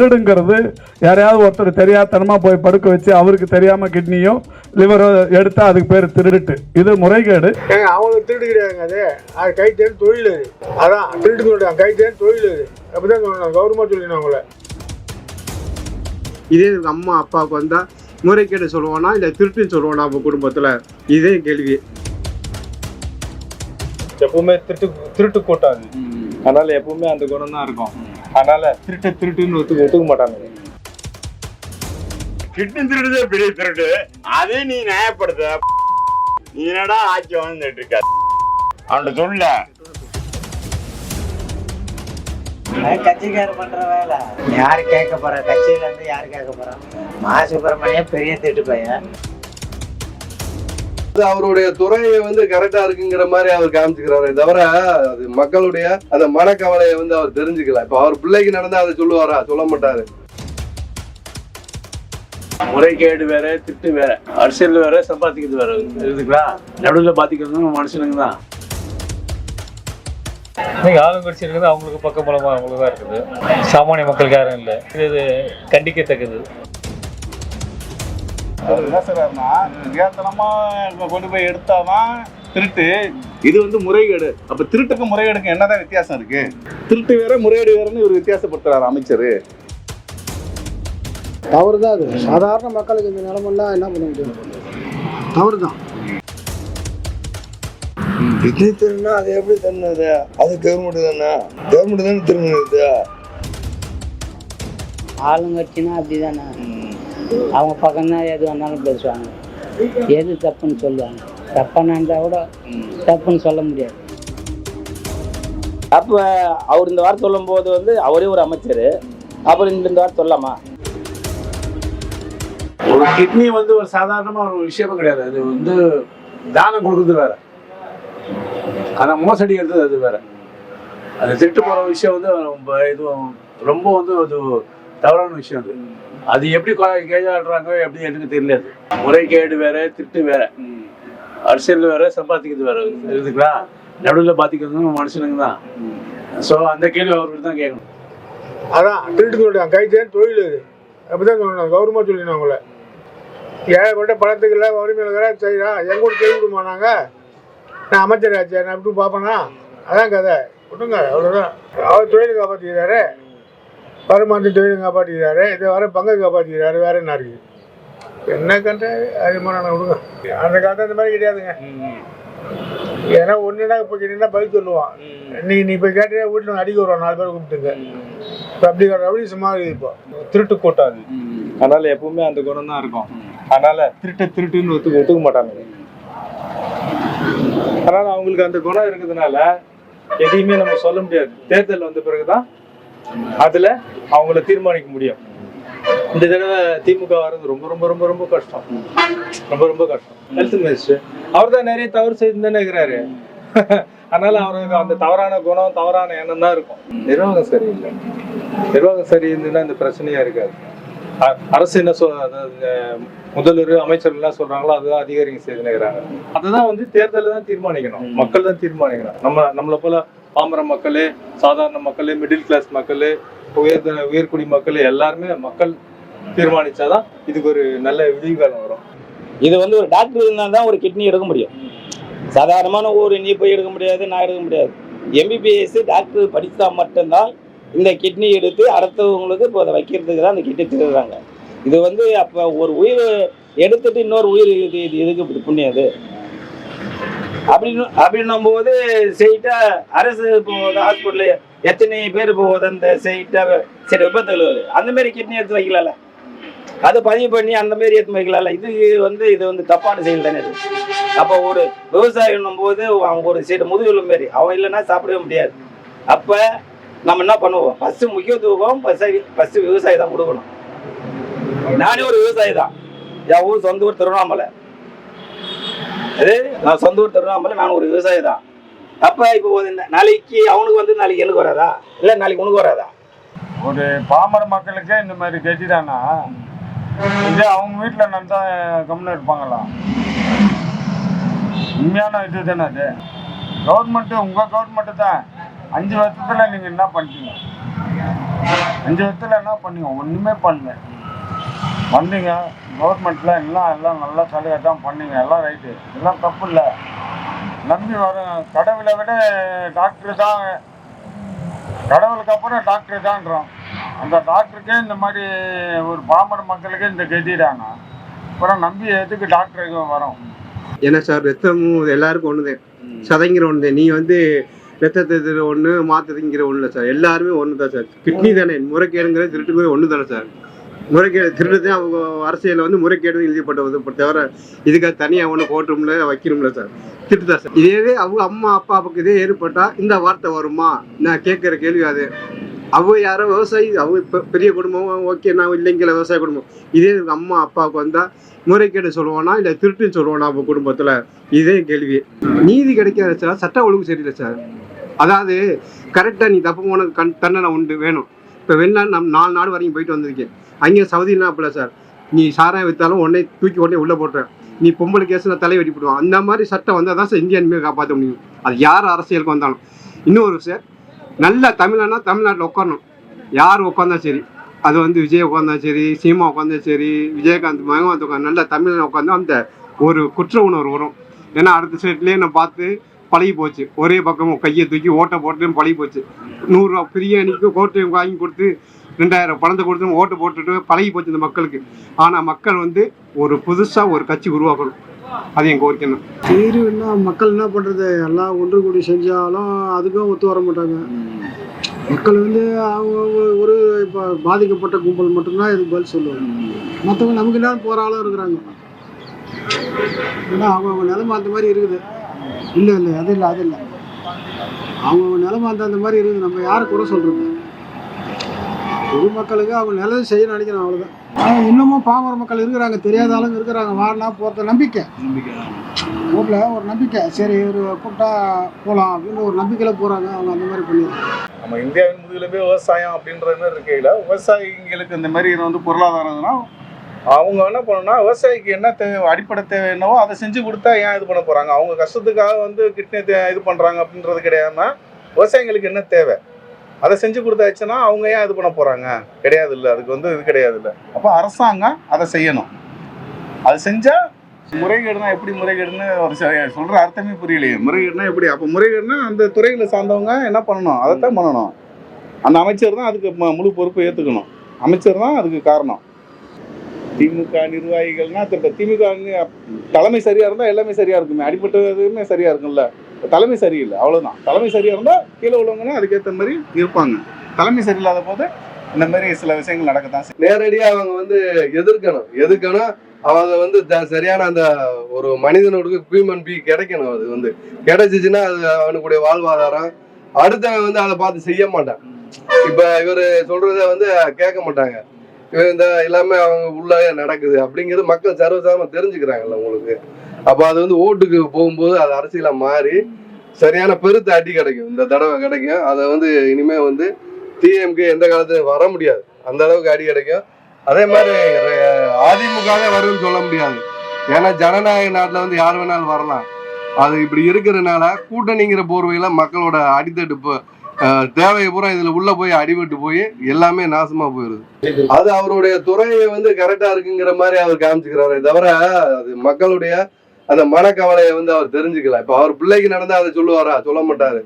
திருடுங்கிறது யாரையாவது ஒருத்தர் தெரியாதனமா போய் படுக்க வச்சு அவருக்கு தெரியாம கிட்னியோ லிவரோ எடுத்தா அதுக்கு பேர் திருட்டு இது முறைகேடு. ஏங்க அவங்களுக்கு திருட்டு கிடையாதுங்க அது அது கைத்தேன் தொழில் அது. அதான் திருட்டு சொல்லிட்டாங்க கைத்தேன் தொழில் அது. அப்படிதான் சொல்லணும் கௌரவமாக சொல்லிடணும் அவங்கள. இதே அம்மா அப்பாவுக்கு வந்தா முறைகேடு சொல்லுவானா இல்ல திருட்டுன்னு சொல்லுவானா அவங்க குடும்பத்துல? இதே கேள்வி. எப்பவுமே திருட்டு திருட்டு கூட்டம் அது அதனால எப்பவுமே அந்த குணம் தான் இருக்கும். அதனால திருட்டு திருட்டுன்னு ஒத்துக்க ஒத்துக்க மாட்டாங்க கிட்னி திருடுதே பெரிய திருட்டு. அதே நீ நியாயப்படுத்த. நீ என்னடா ஆட்சி வாழ்ந்துட்டு இருக்க? அவன்கிட்ட சொல்ல. கட்சிக்கார பண்ற வேலை. யாரு கேட்க போறா? கட்சியில இருந்து யாரு கேட்க போறா? மா சுப்பிரமணியம் பெரிய திட்டு பையன். அவருடைய துறையை வந்து கரெக்டா இருக்குங்கிற மாதிரி அவர் காமிச்சுக்கிறாரே தவிர அது மக்களுடைய அந்த மனக்கவலையை வந்து அவர் தெரிஞ்சுக்கல. இப்ப அவர் பிள்ளைக்கு நடந்தா அதை சொல்லுவாரா? சொல்ல மாட்டாரு. முறைகேடு வேற திட்டு வேற அரசியல் வேற சம்பாதிக்கிறது வேற. இருக்குங்களா நடுவில் பாதிக்கிறது மனுஷனுங்க தான். இன்னைக்கு ஆளுங்கட்சி இருக்குது அவங்களுக்கு பக்கபலமா அவங்களுக்கு தான் இருக்குது. சாமானிய மக்களுக்கு யாரும் இல்லை. இது இது கண்டிக்கத்தக்கது. அவர் என்ன சொல்றாருன்னா தெரியாதனமா கொண்டு போய் எடுத்தாதான் திருட்டு. இது வந்து முறைகேடு. அப்ப திருட்டுக்கும் முறைகேடுக்கும் என்னதான் வித்தியாசம் இருக்கு? திருட்டு வேற முறைகேடு வேறன்னு இவர் வித்தியாசப்படுத்துறாரு அமைச்சர். தவறு தான் அது. சாதாரண மக்களுக்கு இந்த நிலமெல்லாம் என்ன பண்ண முடியும்? தவறு தான் கிட்னி திருடுனா அது எப்படி திருடுனது? அது கவர்மெண்ட் தானே? கவர்மெண்ட் தானே திருடுனது? ஆளுங்கட்சினா அப்படிதானே. அவங்க பக்கம்தான் எது வந்தாலும் பேசுவாங்க. எது தப்புன்னு சொல்லுவாங்க. தப்பாக கூட தப்புன்னு சொல்ல முடியாது. அப்போ அவர் இந்த வார்த்தை சொல்லும்போது வந்து அவரே ஒரு அமைச்சர். அப்புறம் இந்த இந்த வார்த்தை சொல்லலாமா? ஒரு கிட்னி வந்து ஒரு சாதாரணமா ஒரு விஷயமும் கிடையாது. அது வந்து தானம் கொடுக்குறது வேற. ஆனா மோசடி எடுத்தது அது வேற. அது திருட்டு போற விஷயம் வந்து ரொம்ப இதுவும் ரொம்ப வந்து அது தவறான விஷயம் அது. அது எப்படி கொ- கையாளுறாங்க எப்படி எனக்கு தெரியாது. முறைகேடு வேற திட்டு வேற. அரசியல் வேற சம்பாதிக்கிறது வேற. இருக்குங்களா நடுவில் பாதிக்கிறது மனுஷனுங்க தான். ஸோ அந்த கேள்வி அவர்கிட்ட தான் கேட்கணும். அதான் திருட்டு சொல்லிட்டாங்க கைத்தேன் தொழில் அது. அப்படிதான் சொல்லணும் கௌரவமாக சொல்லிடணும் அவங்கள. ஏழைப்பட்ட பணத்துக்கு இல்லை வறுமையில் செய்யலாம் எங்க கூட கேள்வி விடுமா நாங்கள் நான் அமைச்சர் ஆச்சு நான் எப்படி பார்ப்பேனா? அதான் கதை. விட்டுங்க அவ்வளோதான் அவர் தொழிலை காப்பாற்றிக்கிறாரு வருமானத்தின் தொழிலை காப்பாற்றிக்கிறாரு இதை வர பங்கை காப்பாற்றிக்கிறாரு வேற என்ன இருக்குது என்ன கண்ட அது மாதிரி நான் விடுங்க அந்த காலத்தில் இந்த மாதிரி கிடையாதுங்க. ஏன்னா ஒன்றுனா இப்போ கேட்டீங்கன்னா பதில் சொல்லுவான். நீ நீ இப்போ கேட்டீங்கன்னா வீட்டில் அடிக்க வருவான் நாலு பேர் கூப்பிட்டுங்க. இப்போ அப்படி அப்படி சும்மா இருக்குது இப்போ. திருட்டு கூட்டம் அது அதனால எப்பவுமே அந்த குணம் தான் இருக்கும். அதனால திருட்டு திருட்டுன்னு ஒத்துக்க ஒத்துக்க மாட்டாங்க. அதனால அவங்களுக்கு அந்த குணம் இருக்கிறதுனால எதையுமே நம்ம சொல்ல முடியாது. தேர்தல் வந்த பிறகுதான் அதுல அவங்கள தீர்மானிக்க முடியும். இந்த தடவை திமுக வர்றது ரொம்ப ரொம்ப ரொம்ப ரொம்ப கஷ்டம். ரொம்ப ரொம்ப கஷ்டம். ஹெல்த் மினிஸ்டர் அவர் தான் நிறைய தவறு செய்து தானே இருக்கிறாரு. அதனால அவருக்கு அந்த தவறான குணம் தவறான எண்ணம் தான் இருக்கும். நிர்வாகம் சரியில்லை. நிர்வாகம் சரி இருந்ததுன்னா இந்த பிரச்சனையா இருக்காது. அரசு என்ன சொல் அதாவது இந்த முதல்வர் அமைச்சர் எல்லாம் சொல்றாங்களோ அதுதான் அதிகாரிங்க செய்துனுக்கிறாங்க அதுதான் வந்து தேர்தலில் தான் தீர்மானிக்கணும். மக்கள் தான் தீர்மானிக்கணும். நம்ம நம்மளை போல பாமர மக்கள் சாதாரண மக்கள் மிடில் கிளாஸ் மக்கள் உயர் உயர்குடி மக்கள் எல்லாருமே மக்கள் தீர்மானிச்சாதான் இதுக்கு ஒரு நல்ல விடிவுகாலம் வரும். இது வந்து ஒரு டாக்டர் இருந்தால் தான் ஒரு கிட்னி எடுக்க முடியும். சாதாரணமான ஒரு நீ போய் எடுக்க முடியாது நான் எடுக்க முடியாது. எம்பிபிஎஸ் டாக்டர் படித்தா மட்டும்தான் இந்த கிட்னி எடுத்து அடுத்தவங்களுக்கு இப்போ அதை வைக்கிறதுக்கு தான் அந்த கிட்னி திருடுறாங்க இது வந்து அப்போ ஒரு உயிர் எடுத்துட்டு இன்னொரு உயிர் இது இது எதுக்கு இப்படி புண்ணியம் அது? அப்படின்னு அப்படின்னும் போது செய்யிட்டா அரசு போகுது ஹாஸ்பிட்டல் எத்தனை பேர் போகுது அந்த செய்யிட்டா சரி விபத்துகள் வருது. அந்த மாதிரி கிட்னி எடுத்து வைக்கலாம்ல? அதை பதிவு பண்ணி அந்த மாதிரி எடுத்து வைக்கலாம்ல? இது வந்து இது வந்து தப்பான செயல் தானே இது. அப்போ ஒரு விவசாயம் போது அவங்க ஒரு சைடு முதுகெலும் மாரி அவன் இல்லைன்னா சாப்பிடவே முடியாது. அப்போ நம்ம என்ன பண்ணுவோம்? ஃபஸ்ட்டு முக்கியத்துவம் ஃபஸ்ட்டு ஃபஸ்ட்டு விவசாயி தான் கொடுக்கணும். நானே ஒரு விவசாயி தான். என் ஊர் சொந்த ஊர் திருவண்ணாமலை. அது நான் சொந்த ஊர் திருவண்ணாமலை நான் ஒரு விவசாயி தான். அப்போ இப்போ நாளைக்கு அவனுக்கு வந்து நாளைக்கு எனக்கு வராதா? இல்லை நாளைக்கு உனக்கு வராதா? ஒரு பாமர மக்களுக்கு இந்த மாதிரி கட்டிட்டானா இதே அவங்க வீட்டில் நடந்தா கம்முன்னு இருப்பாங்களா? உண்மையான இது தானே அது. கவர்மெண்ட்டு உங்கள் கவர்மெண்ட்டு தான். அஞ்சு வருஷத்தில் நீங்கள் என்ன பண்ணிட்டீங்க? அஞ்சு வருஷத்தில் என்ன பண்ணீங்க? ஒன்றுமே பண்ணல. வந்தீங்க கவர்மெண்ட்ல எல்லாம் எல்லாம் நல்லா சலுகை தான் பண்ணீங்க. எல்லாம் ரைட்டு எல்லாம் தப்பு இல்லை நம்பி வரும் கடவுளை விட டாக்டர் தான். கடவுளுக்கு அப்புறம் டாக்டர் தான்றோம். அந்த டாக்டருக்கே இந்த மாதிரி ஒரு பாமர மக்களுக்கே இந்த கெட்டிடாங்க அப்புறம் நம்பி எதுக்கு டாக்டருக்கு வரோம்? ஏன்னா சார் ரத்தமும் எல்லாருக்கும் ஒன்று சதைங்கிற ஒன்று நீ வந்து ரத்தத்தை ஒன்று மாற்றதுங்கிற ஒன்று இல்லை சார். எல்லாருமே ஒன்று தான் சார். கிட்னி தானே. முறைகேடுங்கிற திருட்டுங்கிற ஒன்று தானே சார். முறைகேடு திருட்டு தான் அவங்க அரசியலில் வந்து முறைகேடு எழுதப்பட்டது தவிர இதுக்காக தனியாக ஒன்று போட்டோம்ல வைக்கணும்ல சார். திருட்டுதா சார். இதே அவங்க அம்மா அப்பாவுக்கு இதே ஏற்பட்டால் இந்த வார்த்தை வருமா? நான் கேட்குற கேள்வி அது. அவங்க யாரோ விவசாயி அவங்க இப்போ பெரிய குடும்பம் ஓகே நான் இல்லைங்கிற விவசாய குடும்பம். இதே அம்மா அப்பாவுக்கு வந்தால் முறைகேடு சொல்லுவானா இல்லை திருட்டுன்னு சொல்லுவானா அவங்க குடும்பத்தில்? இதே கேள்வி. நீதி கிடைக்காத சார் சட்ட ஒழுங்கு சரியில்லை சார். அதாவது கரெக்டாக நீ தப்பு போன கண் தண்டனை உண்டு வேணும். இப்போ வெளிநாடு நம் நாலு நாடு வரைக்கும் போயிட்டு வந்திருக்கேன். அங்கே சவுதினா அப்படில சார். நீ சாராயம் விற்றாலும் உடனே தூக்கி உடனே உள்ளே போட்டுறேன் நீ பொம்பளை கேஸ்னா தலை வெட்டிப்படுவான் அந்த மாதிரி சட்டம் வந்தால் தான் சார் இந்தியா இனிமேல் காப்பாற்ற முடியும். அது யார் அரசியலுக்கு வந்தாலும். இன்னொரு சார் நல்ல தமிழனா தமிழ்நாட்டில் உட்காரணும் யார் உட்காந்தா சரி அது வந்து விஜய் உட்காந்தா சரி சீமா உட்காந்தா சரி விஜயகாந்த் மகவாந்த் உட்காந்து நல்ல தமிழன் உட்காந்து அந்த ஒரு குற்ற உணர்வு வரும். ஏன்னா அடுத்த ஸ்டேட்லேயே நான் பார்த்து பழகி போச்சு. ஒரே பக்கமும் கையை தூக்கி ஓட்டை போட்டு பழகி போச்சு. நூறுரூவா பிரியாணிக்கு கோட்டையும் வாங்கி கொடுத்து ரெண்டாயிரம் பணத்தை கொடுத்து ஓட்டு போட்டுட்டு பழகி போச்சு இந்த மக்களுக்கு. ஆனால் மக்கள் வந்து ஒரு புதுசாக ஒரு கட்சி உருவாக்கணும். அது என் கோரிக்கை தான். தீர்வுன்னா மக்கள் என்ன பண்ணுறது எல்லாம் ஒன்று கூடி செஞ்சாலும் அதுக்கும் ஒத்து வர மாட்டாங்க. மக்கள் வந்து அவங்க ஒரு- ஒரு இப்போ பாதிக்கப்பட்ட கும்பல் மட்டும்தான் இதுக்கு பதில் சொல்லுவாங்க. மற்றவங்க நமக்கு என்ன போகிற ஆளும் இருக்கிறாங்க. ஏன்னா அவங்க அவங்க நிலைமை அந்த மாதிரி இருக்குது. இல்லை இல்லை அது இல்லை அது இல்லை. அவங்கவுங்க நிலைமை அந்த அந்த மாதிரி இருக்குது நம்ம யாரை குறை சொல்கிறது பொதுமக்களுக்கு அவங்க நல்லது செய்யணும்னு நினைக்கிறேன் அவ்வளோதான் ஆனால் இன்னமும் பாமர மக்கள் இருக்கிறாங்க. தெரியாத ஆளுங்க இருக்கிறாங்க. வாடினா போகிறத நம்பிக்கை. ஊரில் ஒரு நம்பிக்கை. சரி ஒரு கூப்பிட்டா போகலாம் அப்படின்னு ஒரு நம்பிக்கையில் போகிறாங்க அவங்க அந்த மாதிரி பண்ணிடுறாங்க. நம்ம இந்தியாவின் முதுகெலும்பே விவசாயம் அப்படின்ற மாதிரி இருக்கையில் விவசாயிங்களுக்கு இந்த மாதிரி இது வந்து பொருளாதாரம்னா அவங்க என்ன பண்ணணும்னா விவசாயிக்கு என்ன தேவை அடிப்படை தேவை என்னவோ அதை செஞ்சு கொடுத்தா ஏன் இது பண்ண போகிறாங்க அவங்க கஷ்டத்துக்காக வந்து கிட்னி இது பண்ணுறாங்க அப்படின்றது கிடையாம விவசாயிங்களுக்கு என்ன தேவை? அதை செஞ்சு கொடுத்தாச்சுன்னா அவங்க ஏன் இது பண்ண போகிறாங்க கிடையாது இல்லை அதுக்கு வந்து இது கிடையாது இல்லை அப்போ அரசாங்கம் அதை செய்யணும். அது செஞ்சால் முறைகேடுனா எப்படி முறைகேடுன்னு ஒரு ச- சொல்ற அர்த்தமே புரியலையே. முறைகேடுனா எப்படி? அப்போ முறைகேடுனா அந்த துறைகளை சார்ந்தவங்க என்ன பண்ணணும்? அதைத்தான் பண்ணணும். அந்த அமைச்சர் தான் அதுக்கு ம- முழு பொறுப்பு ஏற்றுக்கணும் அமைச்சர் தான் அதுக்கு காரணம். திமுக நிர்வாகிகள்னா இப்போ திமுக தலைமை சரியா இருந்தால் எல்லாமே சரியா இருக்குமே. அடிப்பட்டதுமே சரியாக சரியா இருக்கும்ல. தலைமை சரியில்லை அவ்வளவுதான். தலைமை சரியா இருந்தால் கீழே உள்ளவங்கன்னா அதுக்கேற்ற மாதிரி இருப்பாங்க. தலைமை சரியில்லாத போது இந்த மாதிரி சில விஷயங்கள் நடக்கத்தான் செய்யும். நேரடியா அவங்க வந்து எதிர்க்கணும். எதிர்க்கணும் அவங்க வந்து த- சரியான அந்த ஒரு மனிதனோட ஹியூமன் பி கிடைக்கணும் அது வந்து. கிடைச்சிச்சுன்னா அது அவனுக்குடைய வாழ்வாதாரம். அடுத்தவன் வந்து அதை பார்த்து செய்ய மாட்டான். இப்ப இவர் சொல்றத வந்து கேட்க மாட்டாங்க. இந்த எல்லாமே அவங்க உள்ளே நடக்குது அப்படிங்கிறது மக்கள் சர்வசாதாரணமா தெரிஞ்சுக்கிறாங்கல்ல உங்களுக்கு. அப்போ அது வந்து ஓட்டுக்கு போகும்போது அது அரசியலாக மாறி சரியான பெருத்த அடி கிடைக்கும். இந்த தடவை கிடைக்கும். அதை வந்து இனிமே வந்து டிஎம்கே எந்த காலத்துலயும் வர முடியாது. அந்த அளவுக்கு அடி கிடைக்கும். அதே மாதிரி அதிமுகவே வரும்னு சொல்ல முடியாது. ஏன்னா ஜனநாயக நாட்டில் வந்து யார் வேணாலும் வரலாம். அது இப்படி இருக்கிறதுனால கூட்டணிங்கிற போர்வையில மக்களோட அடித்தட்டு தேவையை பூரா இதுல உள்ள போய் அடிபட்டு போய் எல்லாமே நாசமா போயிருது. அது அவருடைய துறையை வந்து கரெக்டா இருக்குங்கிற மாதிரி அவர் காமிச்சுக்கிறாரே தவிர அது மக்களுடைய அந்த மனக்கவலையை வந்து அவர் தெரிஞ்சுக்கல. இப்ப அவர் பிள்ளைக்கு நடந்தா அதை சொல்லுவாரா? சொல்ல மாட்டாரு.